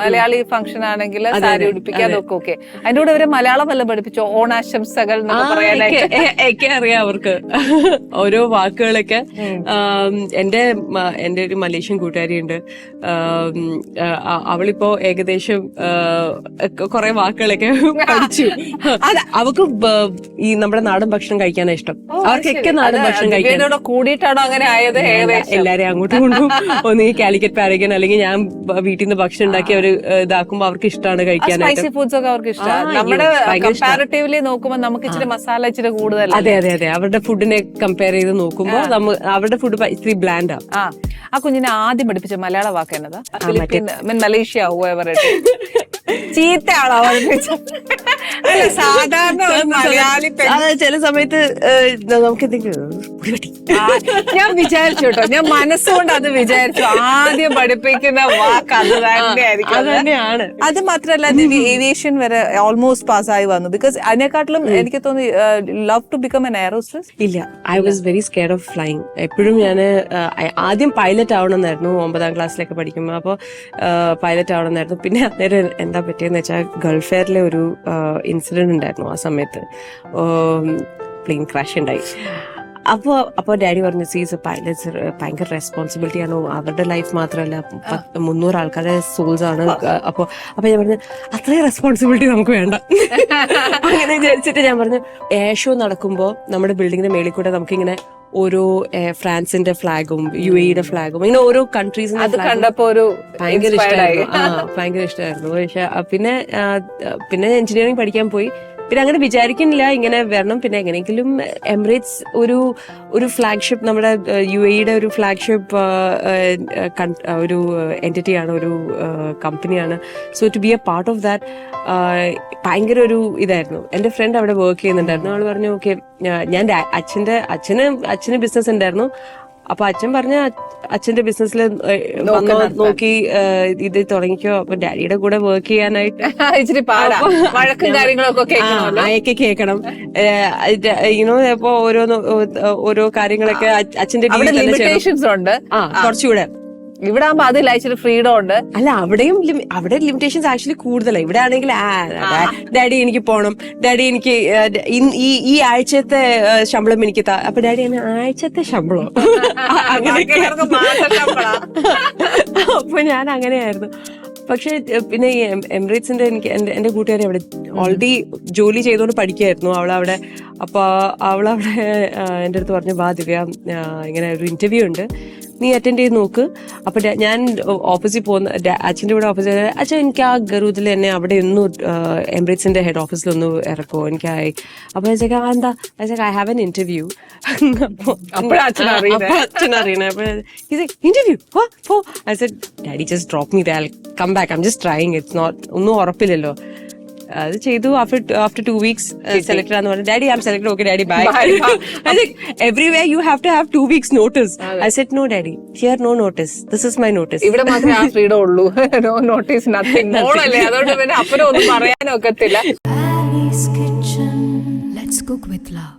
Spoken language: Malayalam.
മലയാളി ഫംഗ്ഷൻ ആണെങ്കിൽ സാരി ഉടുപ്പിക്കുക അതൊക്കെ ഓക്കെ അതിന്റെ കൂടെ അവരെ മലയാളം വല്ല പഠിപ്പിച്ചോ? ഓണാശംസകൾ ഒക്കെ- അറിയാം അവർക്ക്. ഓരോ വാക്കുകളൊക്കെ. എന്റെ എന്റെ ഒരു മലേഷ്യൻ കൂട്ടുകാരിയുണ്ട്. അവളിപ്പോ ഏകദേശം കുറെ വാക്കുകളൊക്കെ പഠിച്ചു. അവക്ക് ഈ നമ്മുടെ നാടൻ ഭക്ഷണം കഴിക്കാനാ ഇഷ്ടം. അവർക്കൊക്കെ നാടൻ ഭക്ഷണം കഴിക്കാൻ. കൂടിയിട്ടാണോ അങ്ങനെ ആയത് എല്ലാരെയും അങ്ങോട്ടും കൊണ്ടും ഒന്ന് ഈ കാലിക്കറ്റ് പാരഗൻ അല്ലെങ്കിൽ ഞാൻ വീട്ടിൽ നിന്ന് ഭക്ഷണം ഉണ്ടാക്കി അവർ ഏഹ്, ഇതാക്കുമ്പോ അവർക്ക് ഇഷ്ടമാണ് കഴിക്കാനായിട്ട്. സ്പൈസി ഫുഡ്സ് ഒക്കെ അവർക്ക് ഇഷ്ടമാണ് നമ്മുടെ കമ്പാരിറ്റീവ്ലി നോക്കുമ്പോൾ നമുക്ക് ഇച്ചിരി മസാല ഇച്ചിരി കൂടുതൽ അതെ അതെ അതെ. അവരുടെ ഫുഡിനെ കമ്പയർ ചെയ്ത് നോക്കുമ്പോൾ അവരുടെ ഫുഡ് ഇത്തിരി ബ്ലാൻഡ് ആ. ആ. കുഞ്ഞിനെ ആദ്യം പഠിപ്പിച്ച മലയാള വാക്ക് എന്നതാ? മലേഷ്യ. ചീത്തയാണോ പഠിപ്പിച്ചത്? സാധാരണ ചില സമയത്ത് നമുക്ക് എന്തെങ്കിലും. ഞാൻ വിചാരിച്ചു കേട്ടോ. ഞാൻ മനസ്സുകൊണ്ട് അത് വിചാരിച്ചു. ആദ്യം പഠിപ്പിക്കുന്ന വാക്ക് അത് തന്നെയായിരിക്കും അത് തന്നെയാണ്. അത് മാത്രല്ല ഏവിയേഷൻ വരെ ഓൾമോസ്റ്റ് പാസ്സായി വന്നു. ബിക്കോസ് അതിനെക്കാട്ടിലും എനിക്ക് തോന്നി love to become an air hostess ഇല്ല. I was very scare of flying എപ്പോഴും ഞാൻ ആദ്യം പൈലറ്റ് ആവണമെന്നായിരുന്നു ഒമ്പതാം ക്ലാസ്സിലൊക്കെ പഠിക്കുമ്പോൾ അപ്പോൾ പൈലറ്റ് ആവണമെന്നായിരുന്നു. പിന്നെ അന്നേരം എന്താ പറ്റിയെന്ന് വെച്ചാൽ ഗൾഫെയറിലെ ഒരു ഇൻസിഡന്റ് ഉണ്ടായിരുന്നു ആ സമയത്ത്. പ്ലെയിൻ ക്രാഷ് ഉണ്ടായി. അപ്പോൾ അപ്പോൾ ഡാഡി പറഞ്ഞു സീസ് പൈലറ്റ്സ് ഭയങ്കര റെസ്പോൺസിബിലിറ്റി ആണ്. അവരുടെ ലൈഫ് മാത്രമല്ല. മുന്നൂറ് ആൾക്കാരുടെ സോൾസ് ആണ്. അപ്പോൾ അപ്പോൾ ഞാൻ പറഞ്ഞു അത്രയും റെസ്പോൺസിബിലിറ്റി നമുക്ക് വേണ്ട. അങ്ങനെ വിചാരിച്ചിട്ട് ഞാൻ പറഞ്ഞു ഏഷോ നടക്കുമ്പോൾ നമ്മുടെ ബിൽഡിങ്ങിന്റെ മേളിൽ കൂടെ നമുക്കിങ്ങനെ ഓരോ ഫ്രാൻസിന്റെ ഫ്ലാഗും യു എയുടെ ഫ്ലാഗും ഇങ്ങനെ ഓരോ കൺട്രീസിന്റെ അത് കണ്ടപ്പോ ഒരു ഭയങ്കര ഇഷ്ടമായിരുന്നു ഭയങ്കര ഇഷ്ടമായിരുന്നു പക്ഷെ പിന്നെ പിന്നെ എഞ്ചിനീയറിംഗ് പഠിക്കാൻ പോയി. പിന്നെ അങ്ങനെ വിചാരിക്കുന്നില്ല ഇങ്ങനെ വരണം. പിന്നെ എങ്ങനെയെങ്കിലും എമിറേറ്റ്സ് ഒരു ഒരു ഫ്ലാഗ്ഷിപ്പ് നമ്മുടെ യു എയുടെ ഒരു ഫ്ലാഗ്ഷിപ്പ് ഒരു എന്റിറ്റിയാണ് ഒരു കമ്പനിയാണ് so to be a part of that ഭയങ്കര ഒരു ഇതായിരുന്നു. എന്റെ ഫ്രണ്ട് അവിടെ വർക്ക് ചെയ്യുന്നുണ്ടായിരുന്നു. അവൾ പറഞ്ഞു ഓക്കെ ഞാൻ അച്ഛന്റെ അച്ഛന് അച്ഛന് ബിസിനസ് ഉണ്ടായിരുന്നു. അപ്പൊ അച്ഛൻ പറഞ്ഞ അച്ഛന്റെ ബിസിനസ്സിൽ നോക്കി ഇത് തുടങ്ങിക്കോ. അപ്പൊ ഡാഡിയുടെ കൂടെ വർക്ക് ചെയ്യാനായിട്ട്. ഇച്ചിരി വഴക്കും കാര്യങ്ങളൊക്കെ അയൊക്കെ കേൾക്കണം. ഇങ്ങനെ ഇപ്പൊ ഓരോന്ന് ഓരോ കാര്യങ്ങളൊക്കെ അച്ഛന്റെ ഉണ്ട്. കുറച്ചുകൂടെ. ഇവിടെ ആകുമ്പോ അതില്ല ഇച്ചിരി ഫ്രീഡം ഉണ്ട്. അല്ല അവിടെയും അവിടെ ലിമിറ്റേഷൻസ് ആക്ച്വലി കൂടുതലാണ് ഇവിടെ ആണെങ്കിൽ ഡാഡി എനിക്ക് പോണം. ഡാഡി എനിക്ക് ഈ ഈ ആഴ്ചത്തെ ശമ്പളം എനിക്ക് താ. അപ്പൊ ഡാഡി എന്നെ ആഴ്ചത്തെ ശമ്പളം. അങ്ങനെയൊക്കെ. അപ്പൊ ഞാൻ അങ്ങനെയായിരുന്നു. പക്ഷെ പിന്നെ ഈ എമിറേറ്റ്സിന്റെ എനിക്ക് എന്റെ എന്റെ കൂട്ടുകാരി അവിടെ ഓൾറെഡി ജോലി ചെയ്തുകൊണ്ട് പഠിക്കുകയായിരുന്നു അവളവിടെ അപ്പൊ അവളവിടെ എന്റെ എന്റെ അടുത്ത് പറഞ്ഞു വാ ദിവ്യ ഇങ്ങനെ ഒരു ഇന്റർവ്യൂ ഉണ്ട്. നീ അറ്റൻഡ് ചെയ്ത് നോക്ക്. അപ്പൊ ഡാ- ഞാൻ ഓഫീസിൽ പോകുന്ന അച്ഛന്റെ കൂടെ ഓഫീസിൽ അച്ഛൻ എനിക്ക് ആ ഗറൂദിൽ എന്നെ അവിടെ ഒന്ന് എംബ്രിറ്റ്സിന്റെ ഹെഡ് ഓഫീസിൽ ഒന്ന് ഇറക്കുമോ എനിക്കായി. അപ്പൊ ഞാൻ എന്താ "ആ, എന്താ? ഐ ഹാവ് എൻ ഇന്റർവ്യൂ അപ്പഴാ അച്ഛൻ അറിയുന്നെ. അച്ഛൻ അറിയണേ. അപ്പൊ ഇന്റർവ്യൂ പോ. I said daddy just drop me the come back I'm just trying it's not ഒന്നും ഉറപ്പില്ലല്ലോ. അത് ചെയ്തു. After after two weeks select ആന്ന് പറഞ്ഞു daddy am select okay daddy bye everyway you have to have two weeks notice I said no daddy here no notice this is my notice ഇവിടെ മാത്രമേ ആ ഫ്രീഡം ഉള്ളൂ. നോ നോട്ടീസ് നത്തിങ് മോളല്ലേ? അതുകൊണ്ട് പിന്നെ അപ്പനും ഒന്നും പറയാനൊക്കത്തില്ല Kitchen. Let's cook with love.